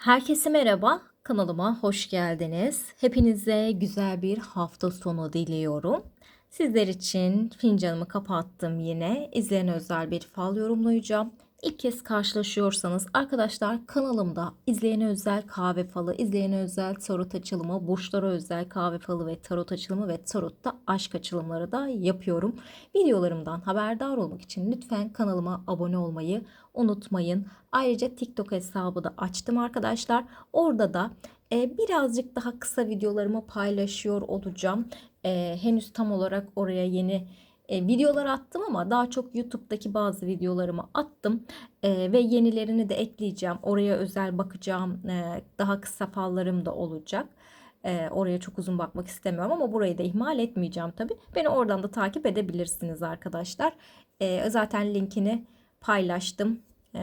Herkese merhaba, kanalıma hoş geldiniz. Hepinize güzel bir hafta sonu diliyorum. Sizler için fincanımı kapattım yine. İzleyen özel bir fal yorumlayacağım. İlk kez karşılaşıyorsanız arkadaşlar kanalımda izleyene özel kahve falı, izleyene özel tarot açılımı, burçlara özel kahve falı ve tarot açılımı ve tarotta aşk açılımları da yapıyorum. Videolarımdan haberdar olmak için lütfen kanalıma abone olmayı unutmayın. Ayrıca TikTok hesabı da açtım arkadaşlar. Orada da e, birazcık daha kısa videolarımı paylaşıyor olacağım. E, henüz tam olarak oraya yeni e, videolar attım ama daha çok YouTube'daki bazı videolarımı attım E, ve yenilerini de ekleyeceğim. Oraya özel bakacağım. E, daha kısa fallarım da olacak. E, oraya çok uzun bakmak istemiyorum ama burayı da ihmal etmeyeceğim tabii. Beni oradan da takip edebilirsiniz arkadaşlar. E, zaten linkini paylaştım. E,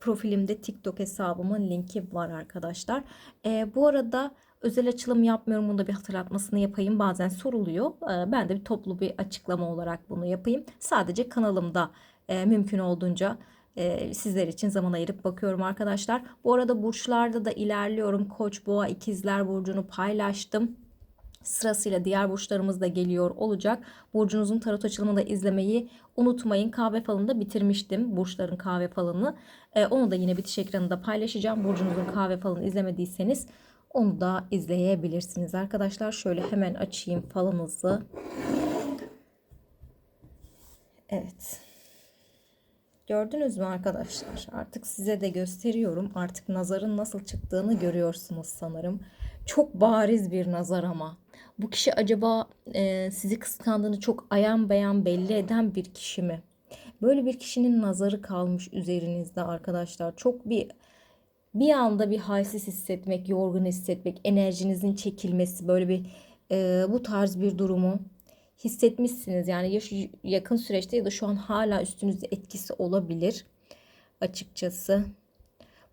profilimde TikTok hesabımın linki var arkadaşlar. E, bu arada özel açılım yapmıyorum. Bunu da bir hatırlatmasını yapayım. Bazen soruluyor. E, ben de bir toplu bir açıklama olarak bunu yapayım. Sadece kanalımda e, mümkün olduğunca e, sizler için zaman ayırıp bakıyorum arkadaşlar. Bu arada burçlarda da ilerliyorum. Koç, Boğa, İkizler burcunu paylaştım. Sırasıyla diğer burçlarımız da geliyor olacak. Burcunuzun tarot açılımını da izlemeyi unutmayın. Kahve falını da bitirmiştim. Burçların kahve falını. Ee, onu da yine bitiş ekranında paylaşacağım. Burcunuzun kahve falını izlemediyseniz onu da izleyebilirsiniz arkadaşlar. Şöyle hemen açayım falınızı. Evet. Gördünüz mü arkadaşlar? Artık size de gösteriyorum. Artık nazarın nasıl çıktığını görüyorsunuz sanırım. Çok bariz bir nazar ama. Bu kişi acaba e, sizi kıskandığını çok ayan beyan belli eden bir kişi mi? Böyle bir kişinin nazarı kalmış üzerinizde arkadaşlar. Çok bir bir anda bir halsiz hissetmek, yorgun hissetmek, enerjinizin çekilmesi böyle bir e, bu tarz bir durumu hissetmişsiniz. Yani ya şu yakın süreçte ya da şu an hala üstünüzde etkisi olabilir açıkçası.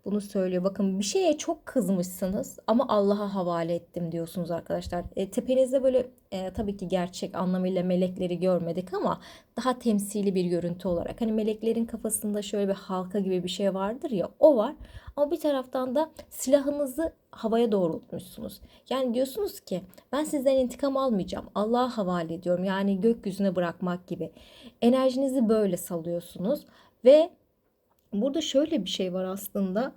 Bunu söylüyor. Bakın bir şeye çok kızmışsınız ama Allah'a havale ettim diyorsunuz arkadaşlar. E, tepenizde böyle e, tabii ki gerçek anlamıyla melekleri görmedik ama daha temsili bir görüntü olarak. Hani meleklerin kafasında şöyle bir halka gibi bir şey vardır ya o var. Ama bir taraftan da silahınızı havaya doğrultmuşsunuz. Yani diyorsunuz ki ben sizden intikam almayacağım. Allah'a havale ediyorum. Yani gökyüzüne bırakmak gibi. Enerjinizi böyle salıyorsunuz ve Burada şöyle bir şey var aslında.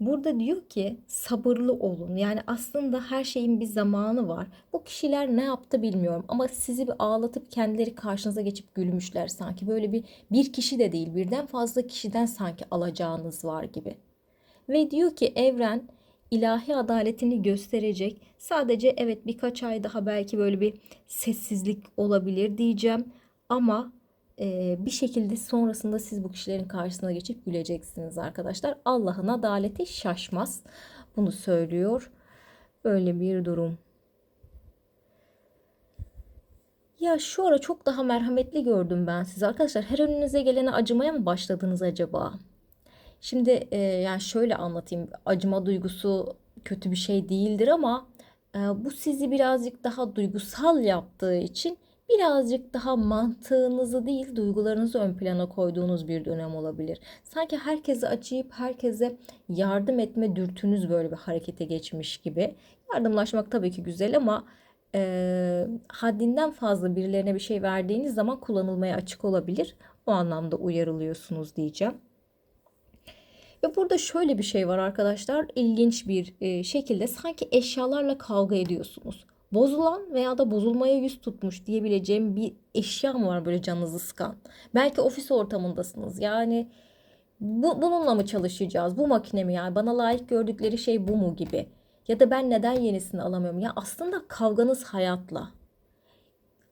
Burada diyor ki sabırlı olun. Yani aslında her şeyin bir zamanı var. Bu kişiler ne yaptı bilmiyorum ama sizi bir ağlatıp kendileri karşınıza geçip gülmüşler sanki. Böyle bir bir kişi de değil birden fazla kişiden sanki alacağınız var gibi. Ve diyor ki evren ilahi adaletini gösterecek. Sadece evet birkaç ay daha belki böyle bir sessizlik olabilir diyeceğim ama bir şekilde sonrasında siz bu kişilerin karşısına geçip güleceksiniz arkadaşlar. Allah'ın adaleti şaşmaz. Bunu söylüyor. Böyle bir durum. Ya şu ara çok daha merhametli gördüm ben sizi arkadaşlar. Her önünüze gelene acımaya mı başladınız acaba? Şimdi e, yani şöyle anlatayım. Acıma duygusu kötü bir şey değildir ama e, bu sizi birazcık daha duygusal yaptığı için birazcık daha mantığınızı değil duygularınızı ön plana koyduğunuz bir dönem olabilir. Sanki herkese acıyıp herkese yardım etme dürtünüz böyle bir harekete geçmiş gibi. Yardımlaşmak tabii ki güzel ama e, haddinden fazla birilerine bir şey verdiğiniz zaman kullanılmaya açık olabilir. O anlamda uyarılıyorsunuz diyeceğim. Ve burada şöyle bir şey var arkadaşlar. İlginç bir şekilde sanki eşyalarla kavga ediyorsunuz bozulan veya da bozulmaya yüz tutmuş diyebileceğim bir eşya mı var böyle canınızı sıkan? Belki ofis ortamındasınız. Yani bu, bununla mı çalışacağız? Bu makine mi yani? Bana layık gördükleri şey bu mu gibi? Ya da ben neden yenisini alamıyorum? Ya aslında kavganız hayatla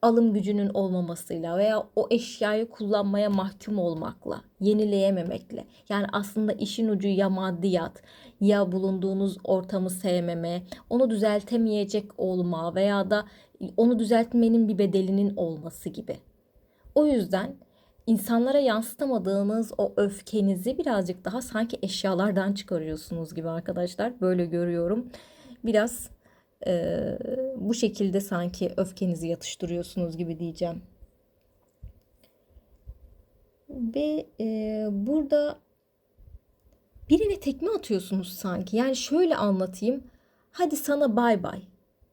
alım gücünün olmamasıyla veya o eşyayı kullanmaya mahkum olmakla, yenileyememekle. Yani aslında işin ucu ya maddiyat ya bulunduğunuz ortamı sevmeme, onu düzeltemeyecek olma veya da onu düzeltmenin bir bedelinin olması gibi. O yüzden insanlara yansıtamadığınız o öfkenizi birazcık daha sanki eşyalardan çıkarıyorsunuz gibi arkadaşlar. Böyle görüyorum. Biraz e, bu şekilde sanki öfkenizi yatıştırıyorsunuz gibi diyeceğim. Ve e, burada birine tekme atıyorsunuz sanki. Yani şöyle anlatayım. Hadi sana bay bay.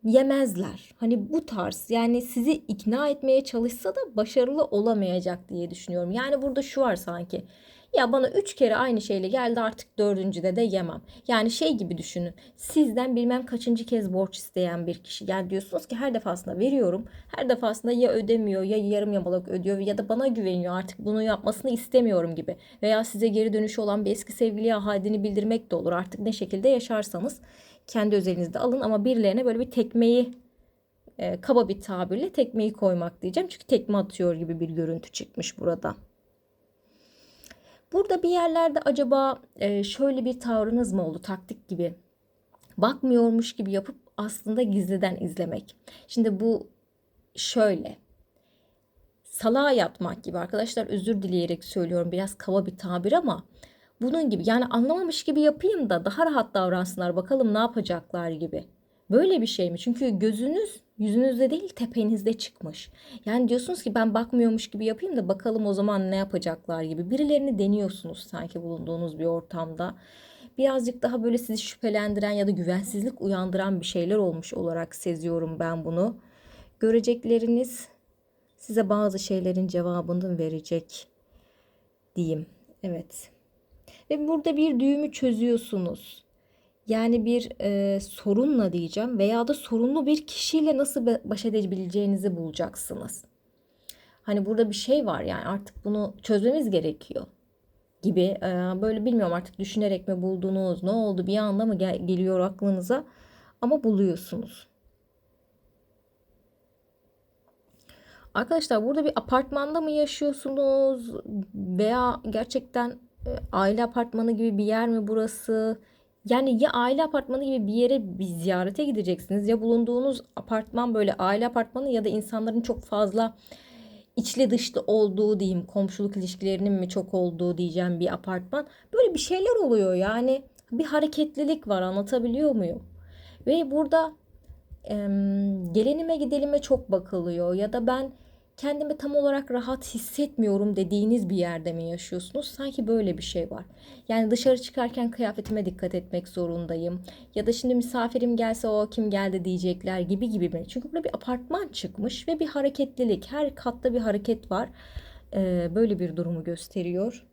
Yemezler. Hani bu tarz yani sizi ikna etmeye çalışsa da başarılı olamayacak diye düşünüyorum. Yani burada şu var sanki. Ya bana üç kere aynı şeyle geldi artık dördüncüde de yemem. Yani şey gibi düşünün. Sizden bilmem kaçıncı kez borç isteyen bir kişi. Yani diyorsunuz ki her defasında veriyorum. Her defasında ya ödemiyor ya yarım yamalak ödüyor ya da bana güveniyor artık bunu yapmasını istemiyorum gibi. Veya size geri dönüşü olan bir eski sevgiliye hadini bildirmek de olur. Artık ne şekilde yaşarsanız kendi özelinizde alın ama birilerine böyle bir tekmeyi e, kaba bir tabirle tekmeyi koymak diyeceğim. Çünkü tekme atıyor gibi bir görüntü çıkmış burada. Burada bir yerlerde acaba e, şöyle bir tavrınız mı oldu taktik gibi? Bakmıyormuş gibi yapıp aslında gizliden izlemek. Şimdi bu şöyle. Salağa yatmak gibi arkadaşlar özür dileyerek söylüyorum biraz kaba bir tabir ama bunun gibi yani anlamamış gibi yapayım da daha rahat davransınlar bakalım ne yapacaklar gibi. Böyle bir şey mi? Çünkü gözünüz yüzünüzde değil tepenizde çıkmış. Yani diyorsunuz ki ben bakmıyormuş gibi yapayım da bakalım o zaman ne yapacaklar gibi. Birilerini deniyorsunuz sanki bulunduğunuz bir ortamda. Birazcık daha böyle sizi şüphelendiren ya da güvensizlik uyandıran bir şeyler olmuş olarak seziyorum ben bunu. Görecekleriniz size bazı şeylerin cevabını verecek diyeyim. Evet. Ve burada bir düğümü çözüyorsunuz. Yani bir e, sorunla diyeceğim veya da sorunlu bir kişiyle nasıl baş edebileceğinizi bulacaksınız. Hani burada bir şey var yani artık bunu çözmemiz gerekiyor gibi e, böyle bilmiyorum artık düşünerek mi buldunuz ne oldu bir anda mı gel- geliyor aklınıza ama buluyorsunuz. Arkadaşlar burada bir apartmanda mı yaşıyorsunuz veya gerçekten e, aile apartmanı gibi bir yer mi burası? Yani ya aile apartmanı gibi bir yere bir ziyarete gideceksiniz ya bulunduğunuz apartman böyle aile apartmanı ya da insanların çok fazla içli dışlı olduğu diyeyim komşuluk ilişkilerinin mi çok olduğu diyeceğim bir apartman. Böyle bir şeyler oluyor yani bir hareketlilik var anlatabiliyor muyum? Ve burada e, gelenime gidelime çok bakılıyor ya da ben kendimi tam olarak rahat hissetmiyorum dediğiniz bir yerde mi yaşıyorsunuz? Sanki böyle bir şey var. Yani dışarı çıkarken kıyafetime dikkat etmek zorundayım. Ya da şimdi misafirim gelse o kim geldi diyecekler gibi gibi mi? Çünkü burada bir apartman çıkmış ve bir hareketlilik. Her katta bir hareket var. Ee, böyle bir durumu gösteriyor.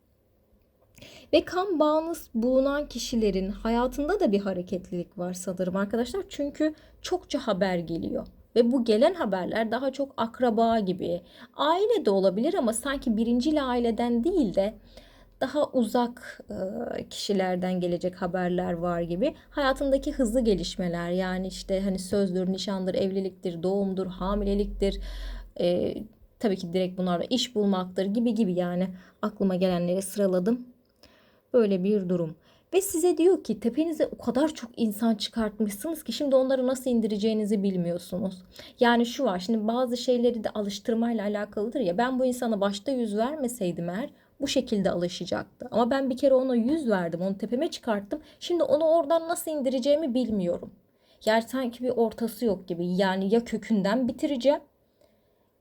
Ve kan bağınız bulunan kişilerin hayatında da bir hareketlilik var sanırım arkadaşlar. Çünkü çokça haber geliyor. Ve bu gelen haberler daha çok akraba gibi, aile de olabilir ama sanki birincil aileden değil de daha uzak e, kişilerden gelecek haberler var gibi. Hayatındaki hızlı gelişmeler yani işte hani sözdür, nişandır, evliliktir, doğumdur, hamileliktir. E, tabii ki direkt bunlarla iş bulmaktır gibi gibi yani aklıma gelenleri sıraladım. Böyle bir durum. Ve size diyor ki tepenize o kadar çok insan çıkartmışsınız ki şimdi onları nasıl indireceğinizi bilmiyorsunuz. Yani şu var şimdi bazı şeyleri de alıştırmayla alakalıdır ya ben bu insana başta yüz vermeseydim eğer bu şekilde alışacaktı. Ama ben bir kere ona yüz verdim onu tepeme çıkarttım. Şimdi onu oradan nasıl indireceğimi bilmiyorum. Yani sanki bir ortası yok gibi yani ya kökünden bitireceğim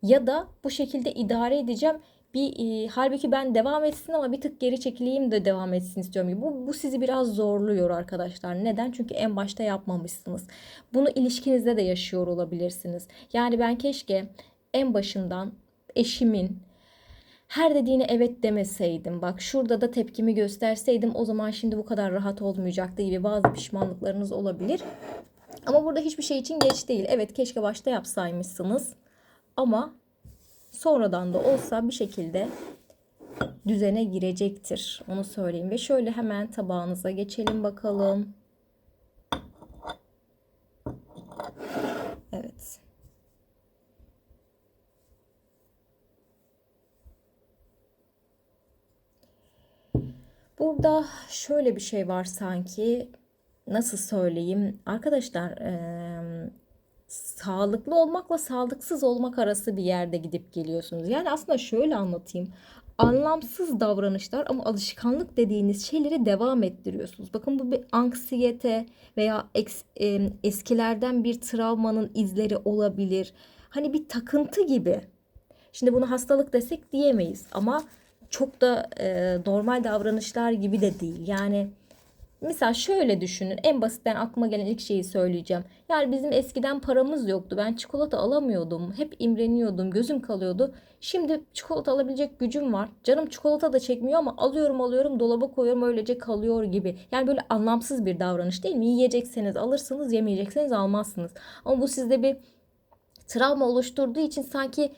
ya da bu şekilde idare edeceğim bir e, halbuki ben devam etsin ama bir tık geri çekileyim de devam etsin istiyorum. Bu, bu sizi biraz zorluyor arkadaşlar. Neden? Çünkü en başta yapmamışsınız. Bunu ilişkinizde de yaşıyor olabilirsiniz. Yani ben keşke en başından eşimin her dediğine evet demeseydim. Bak şurada da tepkimi gösterseydim o zaman şimdi bu kadar rahat olmayacaktı gibi bazı pişmanlıklarınız olabilir. Ama burada hiçbir şey için geç değil. Evet keşke başta yapsaymışsınız. Ama sonradan da olsa bir şekilde düzene girecektir. Onu söyleyeyim. Ve şöyle hemen tabağınıza geçelim bakalım. Evet. Burada şöyle bir şey var sanki. Nasıl söyleyeyim? Arkadaşlar ee, sağlıklı olmakla sağlıksız olmak arası bir yerde gidip geliyorsunuz. Yani aslında şöyle anlatayım. Anlamsız davranışlar ama alışkanlık dediğiniz şeyleri devam ettiriyorsunuz. Bakın bu bir anksiyete veya eskilerden bir travmanın izleri olabilir. Hani bir takıntı gibi. Şimdi bunu hastalık desek diyemeyiz ama çok da e, normal davranışlar gibi de değil. Yani Mesela şöyle düşünün. En basitten aklıma gelen ilk şeyi söyleyeceğim. Yani bizim eskiden paramız yoktu. Ben çikolata alamıyordum. Hep imreniyordum. Gözüm kalıyordu. Şimdi çikolata alabilecek gücüm var. Canım çikolata da çekmiyor ama alıyorum alıyorum dolaba koyuyorum öylece kalıyor gibi. Yani böyle anlamsız bir davranış değil mi? Yiyecekseniz alırsınız, yemeyecekseniz almazsınız. Ama bu sizde bir travma oluşturduğu için sanki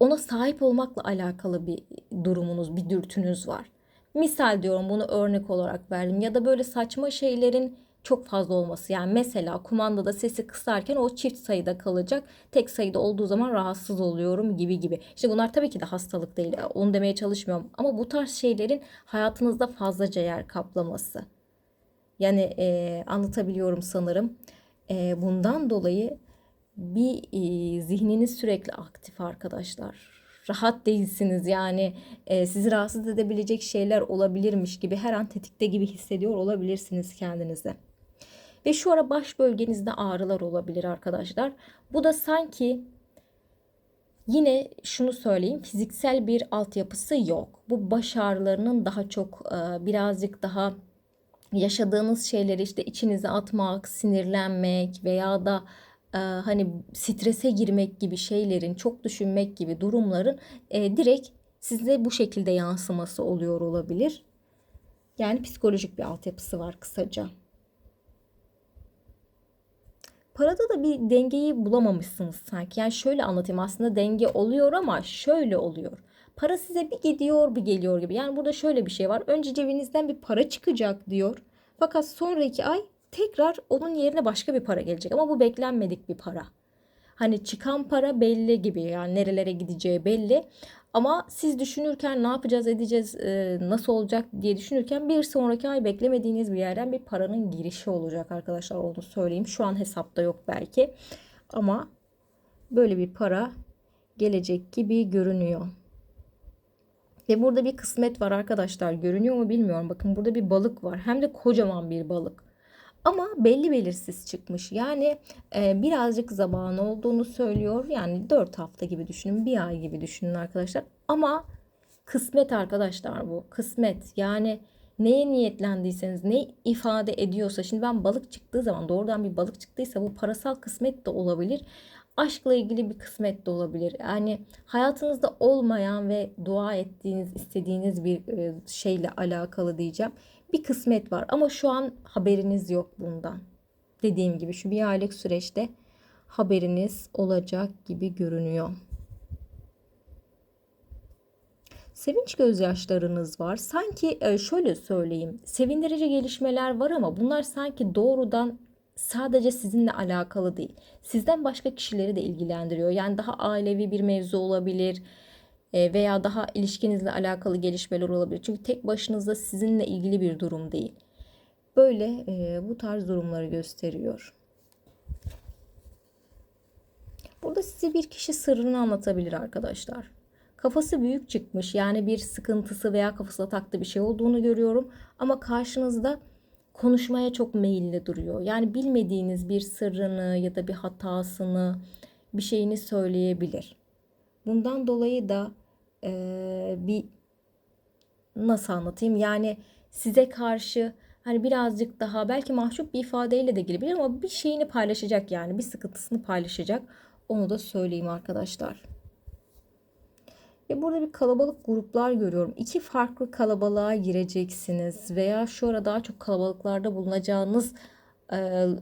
ona sahip olmakla alakalı bir durumunuz, bir dürtünüz var. Misal diyorum bunu örnek olarak verdim ya da böyle saçma şeylerin çok fazla olması. Yani mesela kumandada sesi kısarken o çift sayıda kalacak. Tek sayıda olduğu zaman rahatsız oluyorum gibi gibi. İşte bunlar tabii ki de hastalık değil. Onu demeye çalışmıyorum. Ama bu tarz şeylerin hayatınızda fazlaca yer kaplaması. Yani e, anlatabiliyorum sanırım. E, bundan dolayı bir e, zihniniz sürekli aktif arkadaşlar. Rahat değilsiniz yani e, sizi rahatsız edebilecek şeyler olabilirmiş gibi her an tetikte gibi hissediyor olabilirsiniz kendinizi. Ve şu ara baş bölgenizde ağrılar olabilir arkadaşlar. Bu da sanki yine şunu söyleyeyim fiziksel bir altyapısı yok. Bu baş ağrılarının daha çok e, birazcık daha yaşadığınız şeyleri işte içinize atmak, sinirlenmek veya da hani strese girmek gibi şeylerin, çok düşünmek gibi durumların e, direkt size bu şekilde yansıması oluyor olabilir. Yani psikolojik bir altyapısı var kısaca. Parada da bir dengeyi bulamamışsınız sanki. Yani şöyle anlatayım aslında denge oluyor ama şöyle oluyor. Para size bir gidiyor bir geliyor gibi. Yani burada şöyle bir şey var. Önce cebinizden bir para çıkacak diyor. Fakat sonraki ay tekrar onun yerine başka bir para gelecek. Ama bu beklenmedik bir para. Hani çıkan para belli gibi yani nerelere gideceği belli. Ama siz düşünürken ne yapacağız edeceğiz e, nasıl olacak diye düşünürken bir sonraki ay beklemediğiniz bir yerden bir paranın girişi olacak arkadaşlar onu söyleyeyim. Şu an hesapta yok belki ama böyle bir para gelecek gibi görünüyor. Ve burada bir kısmet var arkadaşlar görünüyor mu bilmiyorum. Bakın burada bir balık var hem de kocaman bir balık. Ama belli belirsiz çıkmış. Yani e, birazcık zaman olduğunu söylüyor. Yani 4 hafta gibi düşünün, bir ay gibi düşünün arkadaşlar. Ama kısmet arkadaşlar bu. Kısmet. Yani neye niyetlendiyseniz, ne ifade ediyorsa. Şimdi ben balık çıktığı zaman doğrudan bir balık çıktıysa bu parasal kısmet de olabilir. Aşkla ilgili bir kısmet de olabilir. Yani hayatınızda olmayan ve dua ettiğiniz, istediğiniz bir e, şeyle alakalı diyeceğim bir kısmet var ama şu an haberiniz yok bundan. Dediğim gibi şu bir aylık süreçte haberiniz olacak gibi görünüyor. Sevinç gözyaşlarınız var. Sanki e, şöyle söyleyeyim. Sevindirici gelişmeler var ama bunlar sanki doğrudan sadece sizinle alakalı değil. Sizden başka kişileri de ilgilendiriyor. Yani daha ailevi bir mevzu olabilir veya daha ilişkinizle alakalı gelişmeler olabilir. Çünkü tek başınıza sizinle ilgili bir durum değil. Böyle e, bu tarz durumları gösteriyor. Burada size bir kişi sırrını anlatabilir arkadaşlar. Kafası büyük çıkmış yani bir sıkıntısı veya kafasına taktığı bir şey olduğunu görüyorum. Ama karşınızda konuşmaya çok meyilli duruyor. Yani bilmediğiniz bir sırrını ya da bir hatasını bir şeyini söyleyebilir. Bundan dolayı da e, bir nasıl anlatayım yani size karşı hani birazcık daha belki mahcup bir ifadeyle de gelebilir ama bir şeyini paylaşacak yani bir sıkıntısını paylaşacak. Onu da söyleyeyim arkadaşlar. Ve burada bir kalabalık gruplar görüyorum. İki farklı kalabalığa gireceksiniz veya şu ara daha çok kalabalıklarda bulunacağınız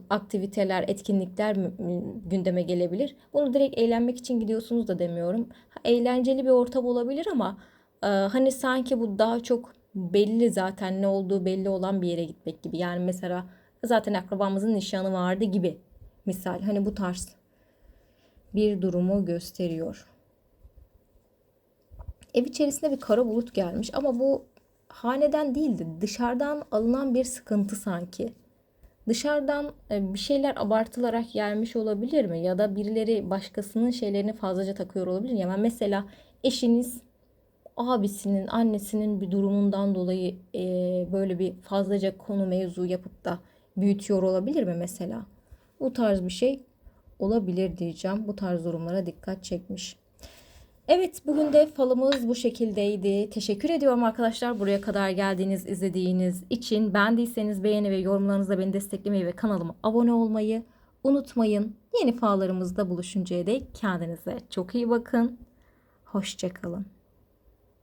aktiviteler, etkinlikler gündeme gelebilir. Bunu direkt eğlenmek için gidiyorsunuz da demiyorum. Eğlenceli bir ortam olabilir ama e, hani sanki bu daha çok belli zaten ne olduğu belli olan bir yere gitmek gibi. Yani mesela zaten akrabamızın nişanı vardı gibi. Misal hani bu tarz bir durumu gösteriyor. Ev içerisinde bir kara bulut gelmiş ama bu haneden değildi. Dışarıdan alınan bir sıkıntı sanki. Dışarıdan e, bir şeyler abartılarak gelmiş olabilir mi? Ya da birileri başkasının şeylerini fazlaca takıyor olabilir mi? Yani mesela eşiniz abisinin, annesinin bir durumundan dolayı e, böyle bir fazlaca konu mevzu yapıp da büyütüyor olabilir mi mesela? Bu tarz bir şey olabilir diyeceğim. Bu tarz durumlara dikkat çekmiş. Evet bugün de falımız bu şekildeydi. Teşekkür ediyorum arkadaşlar buraya kadar geldiğiniz, izlediğiniz için. Beğendiyseniz beğeni ve yorumlarınızla beni desteklemeyi ve kanalıma abone olmayı unutmayın. Yeni fallarımızda buluşuncaya dek kendinize çok iyi bakın. Hoşçakalın.